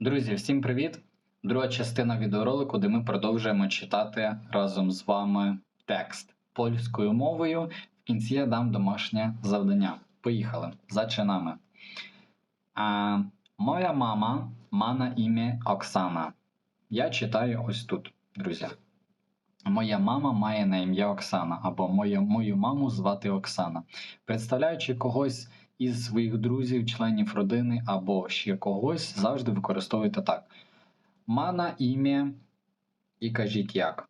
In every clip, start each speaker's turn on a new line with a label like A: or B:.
A: Друзі, всім привіт! Друга частина відеоролику, де ми продовжуємо читати разом з вами текст польською мовою. В кінці я дам домашнє завдання. Поїхали. Зачинamy. А, моя мама na imię Оксана. Я читаю ось тут, друзі. Моя мама має на ім'я Оксана, або мою, мою маму звати Оксана. Представляючи когось із своїх друзів, членів родини або ще когось, завжди використовуйте так. Ма на ім'я і кажіть як.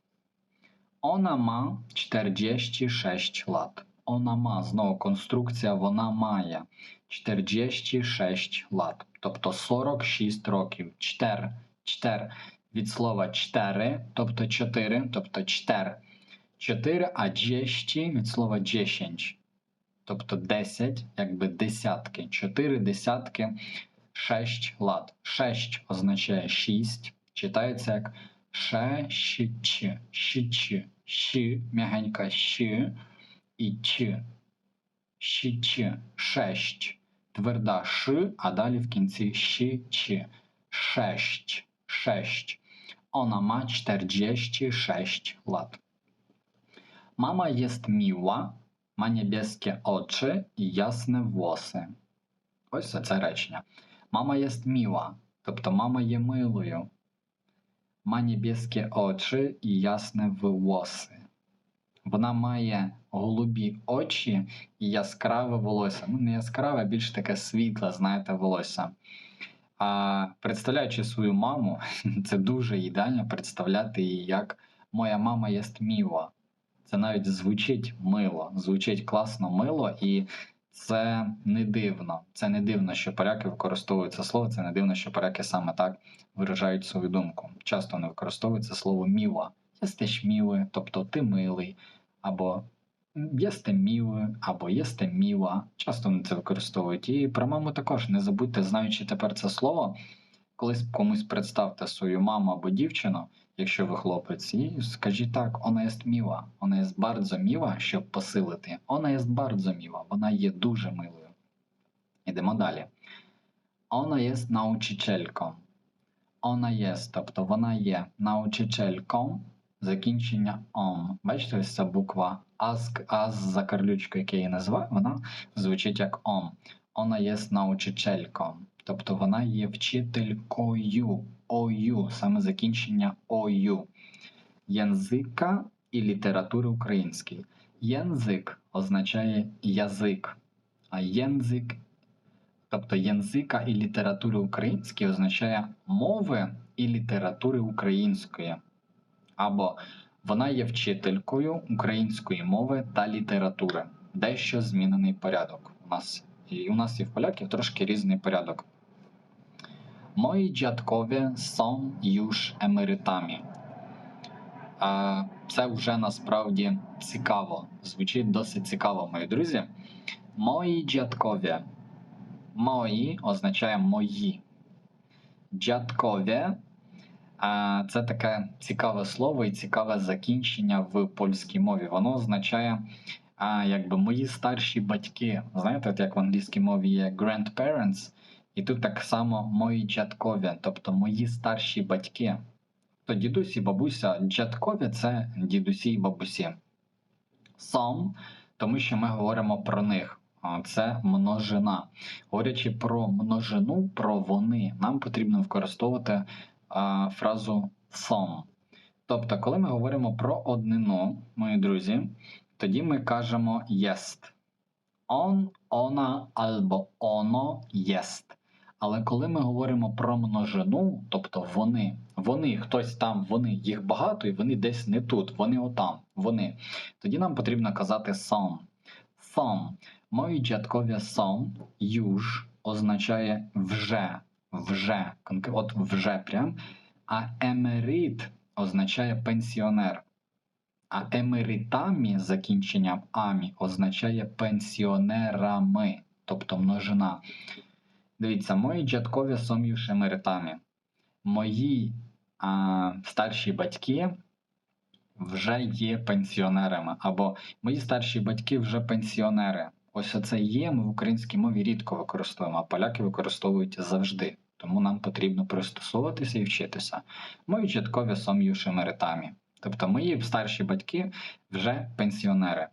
A: Ona ma 46 lat. Ona ma, знову конструкція, вона має 46 лат. Тобто 46 років. Чтер, чтер від слова 4, тобто 4, тобто чтер. 4, а 10 від слова 10. Тобто 10, якби десятки. 4 десятки, 6 лат. 6 означає 6. Читається як шещ, щич, щ, м'ягенька щ і ч. Щич, шесть. Тверда ш, а далі в кінці щич. Шесть, шесть. Ona ma 46 lat. Mama jest miła, ma niebieskie oczy i jasne włosy. Ось це речення. Мама jest miła, тобто мама є милою. Ma niebieskie oczy і ясне волоси. Вона має голубі очі і яскраве волосся. Ну, не яскраве, а більш таке світле, знаєте, волосся. А представляючи свою маму, це дуже ідеально представляти її як моя мама є міла. Це навіть звучить мило, звучить класно мило, і це не дивно. Це не дивно, що поляки використовують це слово. Це не дивно, що поляки саме так виражають свою думку. Часто вони використовують це слово міла. Єстеш мілий, тобто ти милий, або єсте мілий, або єсте міла. Часто вони це використовують. І про маму також не забудьте, знаючи тепер це слово, колись комусь представте свою маму або дівчину, якщо ви хлопець, і скажіть так, вона є міла, вона є bardzo міла, щоб посилити. Вона є bardzo міла, вона є дуже милою. Ідемо далі. Вона є научительком. Вона є, тобто вона є научительком, закінчення ом. Бачите, ось ця буква А з, а з закарлючкою, яку я її називаю, вона звучить як ом. Вона є научительком. Тобто вона є вчителькою. ою, саме закінчення ою. Язика і літератури української. Язик означає язик, а єнзик, тобто язика і літератури української означає мови і літератури української. Або вона є вчителькою української мови та літератури. Дещо змінений порядок. У нас і у нас і в поляків трошки різний порядок. Мої дядкові są już емеритами. Це вже насправді цікаво. Звучить досить цікаво, мої друзі. Мої дядкові. Мої означає мої. Дядкові це таке цікаве слово і цікаве закінчення в польській мові. Воно означає якби мої старші батьки. Знаєте, от як в англійській мові є grandparents, і тут так само мої дядкові, тобто мої старші батьки. То дідусь і бабуся, дядкові це дідусі і бабусі. Сом, тому що ми говоримо про них. Це множина. Говорячи про множину, про вони, нам потрібно використовувати а, фразу сом. Тобто, коли ми говоримо про однину, мої друзі, тоді ми кажемо єст. Он, она або оно єст. Але коли ми говоримо про множину, тобто вони, вони, хтось там, вони, їх багато, і вони десь не тут, вони отам, вони, тоді нам потрібно казати сом. Сом. Мої дядкові сом, юж означає вже, вже, от вже прям. А емерит означає пенсіонер. А емеритамі закінченням амі означає пенсіонерами, тобто множина. Дивіться, мої дядкові są już емеритами. Мої а, старші батьки вже є пенсіонерами. Або мої старші батьки вже пенсіонери. Ось оце є, ми в українській мові рідко використовуємо, а поляки використовують завжди. тому нам потрібно пристосовуватися і вчитися. Мої są już emerytami. Тобто мої старші батьки вже пенсіонери.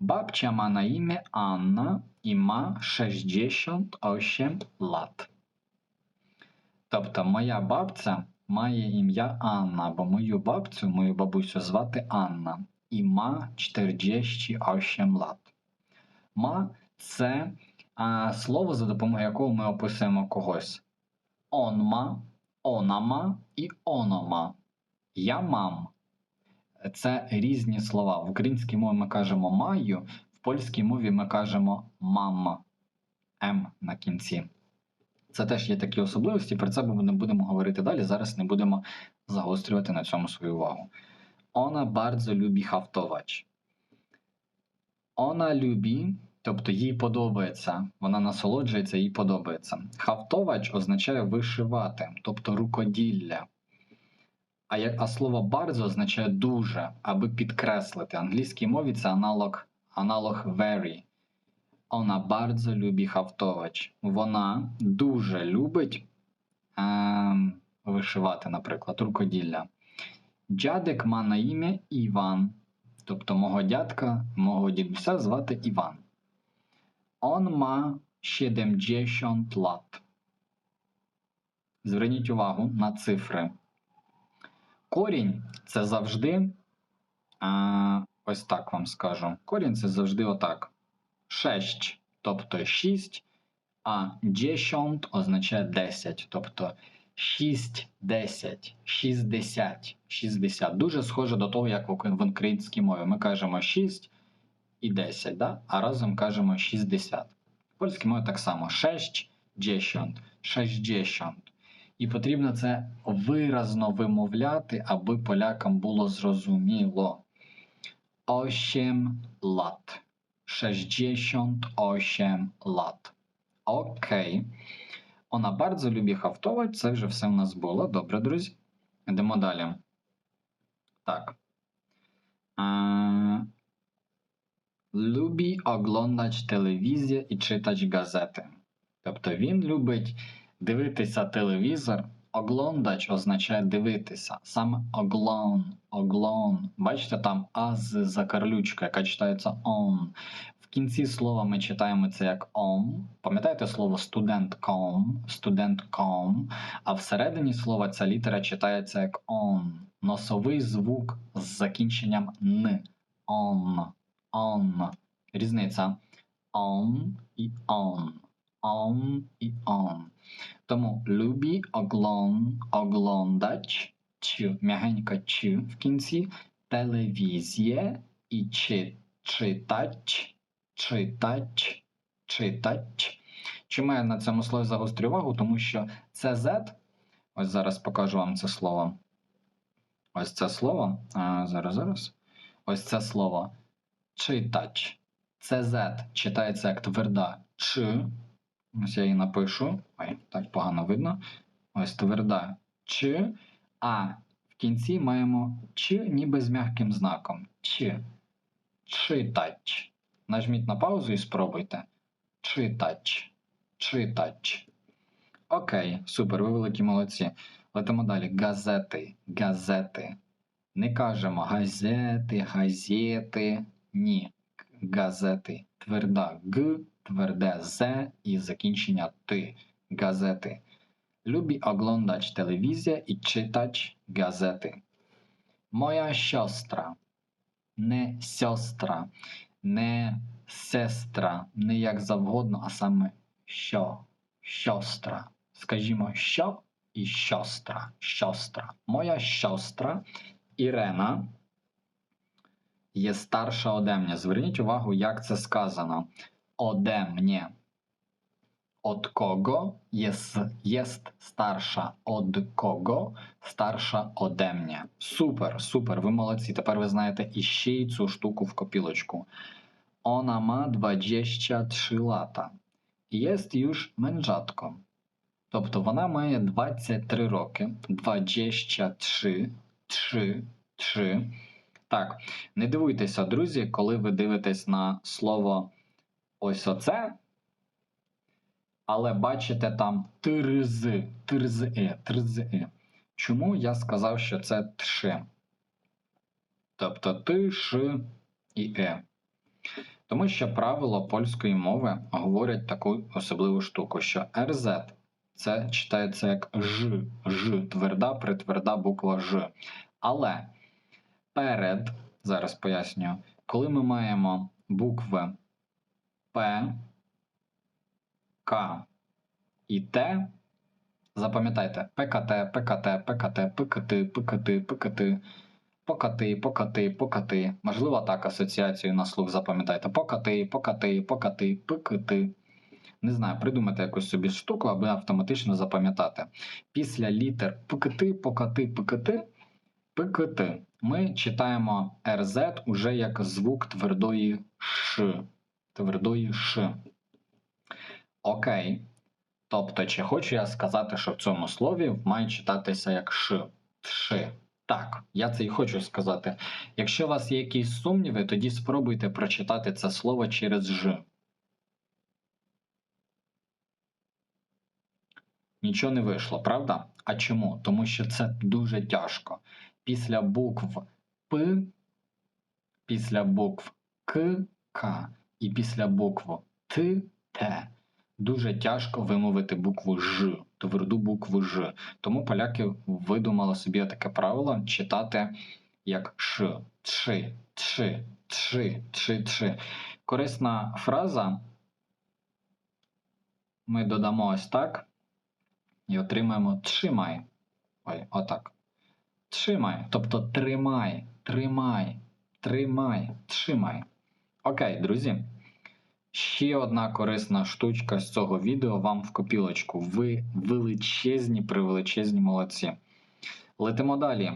A: Бабця ma на ім'я Анна і ма 68 лат. Тобто моя бабця має ім'я Анна, або мою бабцю, мою бабусю звати Анна. І ма 48 лат. Ма це а, слово, за допомогою якого ми описуємо когось. Он ма, она ма і оно ма. Я мам. Це різні слова. В українській мові ми кажемо маю, польській мові ми кажемо мама. М на кінці. Це теж є такі особливості, про це ми не будемо говорити далі. Зараз не будемо загострювати на цьому свою увагу. Ona bardzo lubi haftować. Ona lubi, тобто їй подобається, вона насолоджується, їй подобається. Хафтовач означає вишивати, тобто рукоділля. А, як, а слово bardzo означає дуже, аби підкреслити. В Англійській мові це аналог, аналог very. Вона bardzo lubi хафтовач. Вона дуже любить е, вишивати, наприклад, рукоділля. Дядик ма на ім'я Іван. Тобто мого дядка, мого дідуся звати Іван. Он ма 70 лат. Зверніть увагу на цифри. Корінь це завжди. А, ось так вам скажу. Корінь це завжди отак. 6, тобто 6, а 10 означає 10, тобто 6, 10, 60, 60. Дуже схоже до того, як в українській мові. Ми кажемо 6 і 10, да? а разом кажемо 60. В польській мові так само 6, 10, 60. І потрібно це виразно вимовляти, аби полякам було зрозуміло. 8 лат. 68 lat. Окей. Вона bardzo lubi haftować. Це вже все в нас було. Добре, друзі. Йдемо далі. Так. Е, Lubi oglądać і читać газети. Тобто він любить дивитися телевізор. Оглондач означає дивитися. Саме оглон, оглон. Бачите, там а з закарлючка, яка читається он. В кінці слова ми читаємо це як ом. Пам'ятаєте слово студентком, студентком, а всередині слова ця літера читається як он. Носовий звук з закінченням н. Он, он. Різниця он і он. On і on. Тому любі оглон, оглондать, ч, м'ягенько ч в кінці, телевізія і чи, читач, читач, читач. Чому я на цьому слові загострю увагу? Тому що це Z, ось зараз покажу вам це слово. Ось це слово. А, зараз, зараз. Ось це слово. Читач. Це Z читається як тверда Ч. Ось я її напишу. Ой, так погано видно. Ось тверда Ч. А в кінці маємо Ч ніби з м'яким знаком. Ч. Читач. Нажміть на паузу і спробуйте. Читач. Читач. Окей, супер, ви великі молодці. Летимо далі. Газети. Газети. Не кажемо газети, газети. Ні. Газети. Тверда Г тверде З і закінчення Т. Газети. Lubi oglądać telewizję i czytać gazety. Moja siostra. Не сестра, не сестра, не як завгодно, а саме що. Сестра. Скажімо, що і сестра. Сестра. Моя сестра Ірена є старша ode mnie. Зверніть увагу, як це сказано. Ode mnie. Od kogo jest, starsza od kogo? Старша ode mnie. Супер, супер, ви молодці. Тепер ви знаєте іще й цю штуку в копілочку. Ona ma 23 lata. Jest już mężatką. Тобто вона має 23 роки. 23, 3, 3. Так, не дивуйтеся, друзі, коли ви дивитесь на слово ось оце. Але бачите там тирз, тирзе, тирзе. Чому я сказав, що це тше? Тобто ти, ш і е. Тому що правило польської мови говорять таку особливу штуку, що РЗ це читається як Ж, Ж, тверда, притверда буква Ж. Але перед, зараз пояснюю, коли ми маємо букви П, К і Т, запам'ятайте ПКТ, ПКТ, ПКТ, ПКТ, ПКТ, ПКТ, покати, покати, покати. Можливо, так асоціацію на слух запам'ятайте. Покати, покати, покати, пикати. Не знаю, придумайте якусь собі штуку, аби автоматично запам'ятати. Після літер пикати, покати, пикати, пикати. Ми читаємо РЗ уже як звук твердої Ш. Твердої Ш. Окей. Тобто, чи хочу я сказати, що в цьому слові має читатися як Ш. Ши. Так, я це і хочу сказати. Якщо у вас є якісь сумніви, тоді спробуйте прочитати це слово через Ж. Нічого не вийшло, правда? А чому? Тому що це дуже тяжко. Після букв П, після букв К, К і після букв Т, Т дуже тяжко вимовити букву Ж, тверду букву Ж. Тому поляки видумали собі таке правило читати як Ш, Чи, Чи, Чи, Чи, Чи. Корисна фраза. Ми додамо ось так і отримаємо тримай. Ой, отак. Тримай. Тобто тримай, тримай, тримай, тримай. Окей, друзі. Ще одна корисна штучка з цього відео вам в копілочку. Ви величезні, превеличезні молодці. Летимо далі.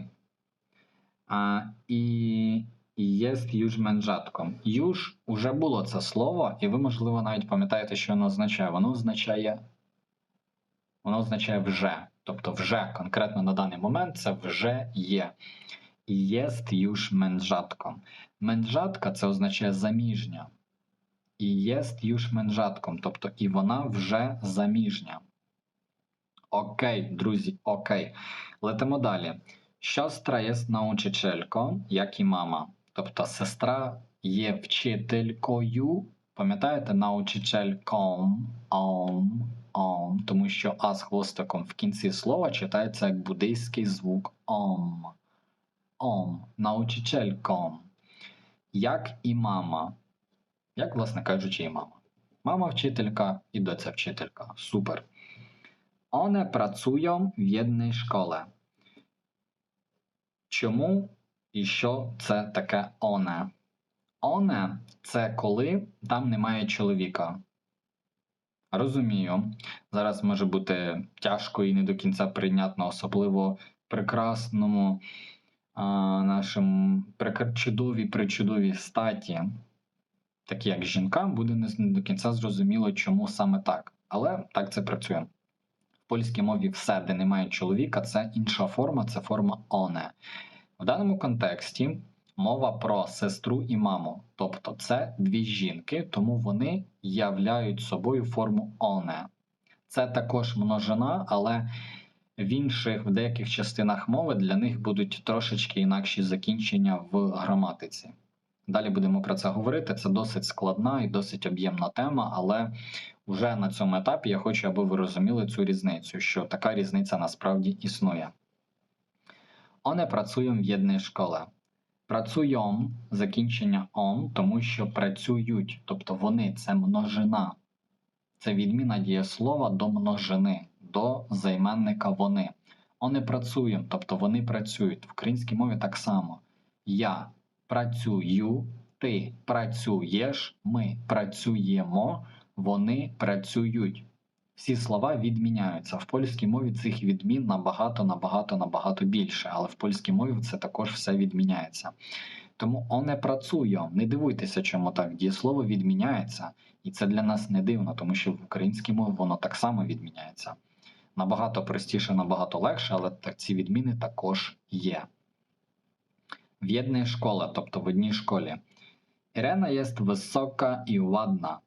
A: А, І єст юж менжатком. Юж уже було це слово, і ви, можливо, навіть пам'ятаєте, що воно означає. Воно означає воно означає вже. Тобто, вже конкретно на даний момент це вже є. Єст юж менжатком. Менжатка це означає заміжня. І єст юж менжатком, тобто і вона вже заміжня. Окей, друзі, окей. Летимо далі. Сестра є научителько, як і мама. Тобто сестра є вчителькою. Пам'ятаєте, научительком, ом, ом, тому що а з хвостиком в кінці слова читається як буддийський звук ом. Ом, научительком. Як і мама. Як, власне кажучи, і мама. Мама вчителька і доця вчителька. Супер. One pracują в jednej szkole. Чому і що це таке оне? Оне це коли там немає чоловіка. Розумію, зараз може бути тяжко і не до кінця прийнятно, особливо прекрасному а, нашому чудовій причудовій статі, такі як жінкам, буде не до кінця зрозуміло, чому саме так. Але так це працює. В польській мові все, де немає чоловіка, це інша форма, це форма оне. В даному контексті мова про сестру і маму, тобто це дві жінки, тому вони являють собою форму оне. Це також множина, але в інших, в деяких частинах мови для них будуть трошечки інакші закінчення в граматиці. Далі будемо про це говорити. Це досить складна і досить об'ємна тема, але вже на цьому етапі я хочу, аби ви розуміли цю різницю, що така різниця насправді існує. One pracują в єдній школі. Працюєм закінчення он, тому що працюють, тобто вони це множина. Це відміна дієслова до множини, до займенника вони. Вони працюють, тобто вони працюють. В українській мові так само. Я працюю, ти працюєш, ми працюємо, вони працюють. Всі слова відміняються. В польській мові цих відмін набагато, набагато, набагато більше, але в польській мові це також все відміняється. Тому оне працює. Не дивуйтеся, чому так. Дієслово відміняється, і це для нас не дивно, тому що в українській мові воно так само відміняється. Набагато простіше, набагато легше, але ці відміни також є. В єдній школі, тобто в одній школі. Ірена є висока і ладна.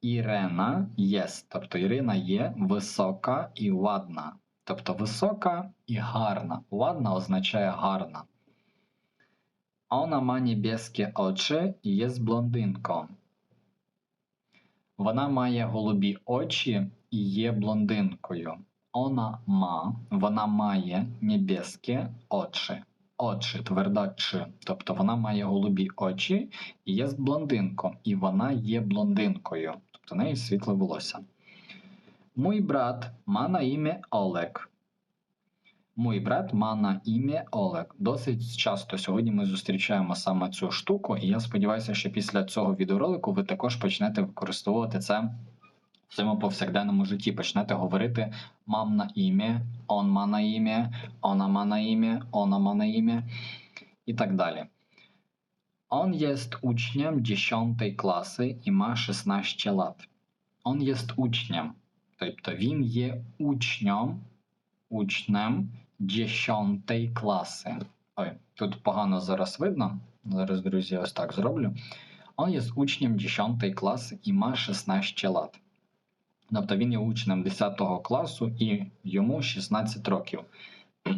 A: Ірена єст. Тобто Ірина є висока і ладна. Тобто висока і гарна. Ладна означає гарна. Ona ma niebieskie oczy і є блондинком. Вона має голубі очі і є блондинкою. Ona ма, вона має небескі очі. Очі, тверда чи. Тобто вона має голубі очі і є блондинком, і вона є блондинкою. Тобто в неї світле волосся. Мій брат ма на ім'я Олег. Мій брат ма на ім'я Олег. Досить часто сьогодні ми зустрічаємо саме цю штуку, і я сподіваюся, що після цього відеоролику ви також почнете використовувати це в своєму повсякденному житті. Почнете говорити мам на ім'я, он ма на ім'я, она ма на ім'я, она ма на ім'я і так далі. Он jest uczniem 10 klasy i ma 16 lat. On jest uczniem. Тобто він є учнем, учнем 10 класи. Ой, тут погано зараз видно. Зараз, друзі, ось так зроблю. Он є учнем 10 класи і має 16 лет. Тобто він є учнем 10 класу і йому 16 років.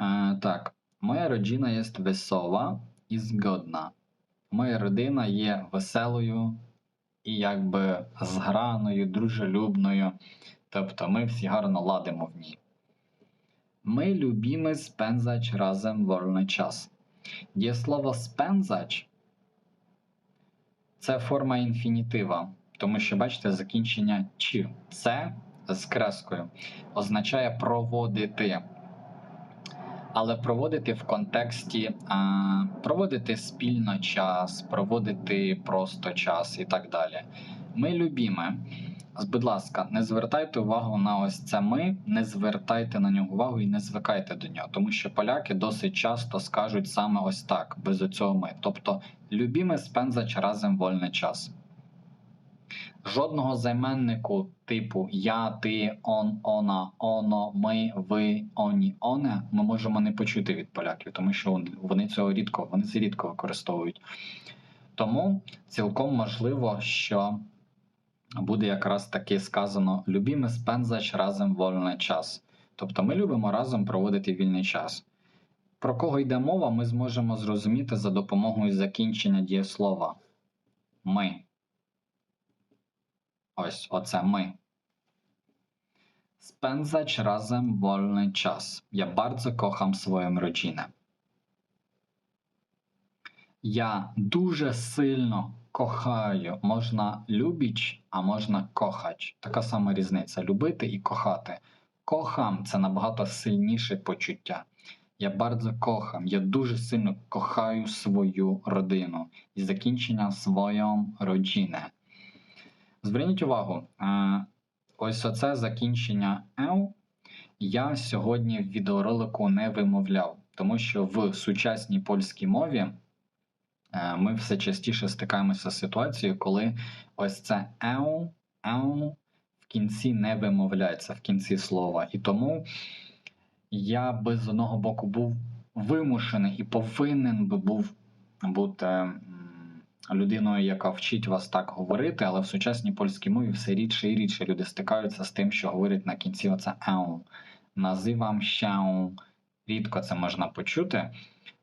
A: Е, так, моя родина є весела і згодна. Моя родина є веселою і якби зграною, дружелюбною. Тобто ми всі гарно ладимо в ній. Ми любимо спензач разом вольний час. Дієслово спензач це форма інфінітива, тому що, бачите, закінчення чи це з крескою означає проводити. Але проводити в контексті, а, проводити спільно час, проводити просто час і так далі. Ми любіме. Будь ласка, не звертайте увагу на ось це ми, не звертайте на нього увагу і не звикайте до нього, тому що поляки досить часто скажуть саме ось так, без оцього ми. Тобто, любіме спензач разом вольний час. Жодного займеннику типу я, ти, он, она, оно, ми, ви, оні, оне ми можемо не почути від поляків, тому що вони цього рідко, вони це рідко використовують. Тому цілком можливо, що буде якраз таки сказано любіме спензач разом вольний час. Тобто ми любимо разом проводити вільний час. Про кого йде мова, ми зможемо зрозуміти за допомогою закінчення дієслова. Ми. Ось оце ми. Spędzać razem wolny czas. Ja bardzo kocham swoją rodzinę. Я дуже сильно кохаю. Можна любіч, а можна кохач. Така сама різниця: любити і кохати. Кохам це набагато сильніше почуття. Я bardzo kocham. Я дуже сильно кохаю свою родину і закінчення свою родину. Зверніть увагу, е, ось оце закінчення «ев» я сьогодні в відеоролику не вимовляв, тому що в сучасній польській мові ми все частіше стикаємося з ситуацією, коли ось це «ев», «ев» в кінці не вимовляється в кінці слова. І тому я би з одного боку був вимушений і повинен би був бути людиною, яка вчить вас так говорити, але в сучасній польській мові все рідше і рідше люди стикаються з тим, що говорять на кінці оце «ау». Називам щау. Рідко це можна почути,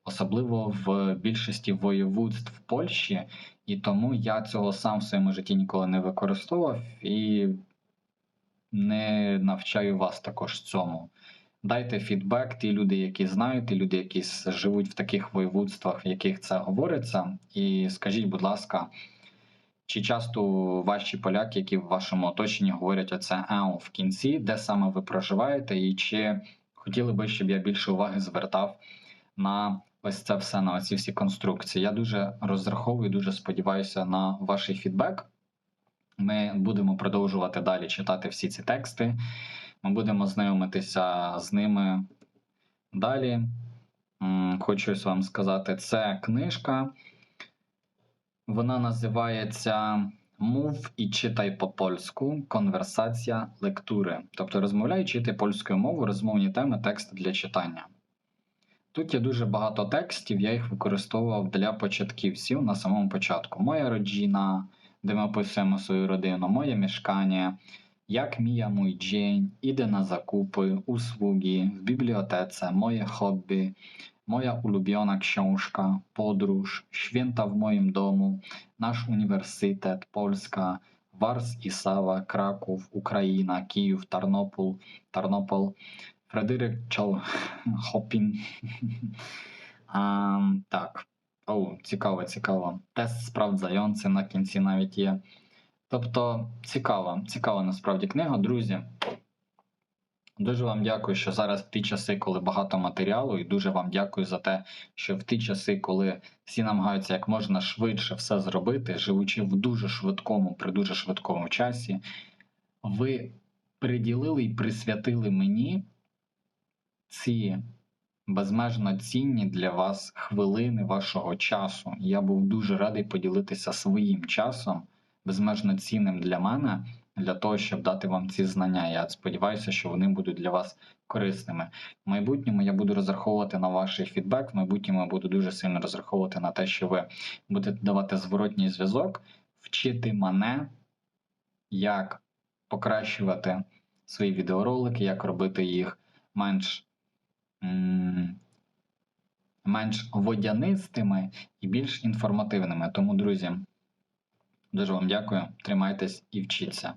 A: особливо в більшості воєводств в Польщі, і тому я цього сам в своєму житті ніколи не використовував і не навчаю вас також цьому. Дайте фідбек ті люди, які знають, ті люди, які живуть в таких воєводствах, в яких це говориться. І скажіть, будь ласка, чи часто ваші поляки, які в вашому оточенні говорять оце «ау» в кінці, де саме ви проживаєте, і чи хотіли би, щоб я більше уваги звертав на ось це все, на ці всі конструкції? Я дуже розраховую, дуже сподіваюся на ваш фідбек. Ми будемо продовжувати далі читати всі ці тексти. Ми будемо знайомитися з ними далі. Хочу вам сказати, це книжка. Вона називається Мов і читай по польську. Конверсація лектури. Тобто розмовляй, читай польською мовою, розмовні теми, тексти для читання. Тут є дуже багато текстів, я їх використовував для початківців на самому початку. Моя роджина, де ми описуємо свою родину, моє мешкання, як мія мій день, іде на закупи, услуги, в бібліотеці, моє хобі, моя улюблена książka, podróż, święta moim domu, nasz uniwersytet, Polska, Wars i Sawa, Kraków, Ukraina, Kijów, Tarnopol, Tarnopol, Фредерик Чал Хопін. Так. О, цікаво, цікаво. Тест справдзайонці на кінці навіть є. Тобто, цікава, цікава насправді книга, друзі. Дуже вам дякую, що зараз в ті часи, коли багато матеріалу, і дуже вам дякую за те, що в ті часи, коли всі намагаються як можна швидше все зробити, живучи в дуже швидкому, при дуже швидкому часі, ви приділили і присвятили мені ці безмежно цінні для вас хвилини вашого часу. Я був дуже радий поділитися своїм часом, безмежно цінним для мене, для того, щоб дати вам ці знання. Я сподіваюся, що вони будуть для вас корисними. В майбутньому я буду розраховувати на ваш фідбек. В майбутньому я буду дуже сильно розраховувати на те, що ви будете давати зворотній зв'язок, вчити мене, як покращувати свої відеоролики, як робити їх менш менш водянистими і більш інформативними. Тому, друзі, дуже вам дякую. Тримайтесь і вчіться.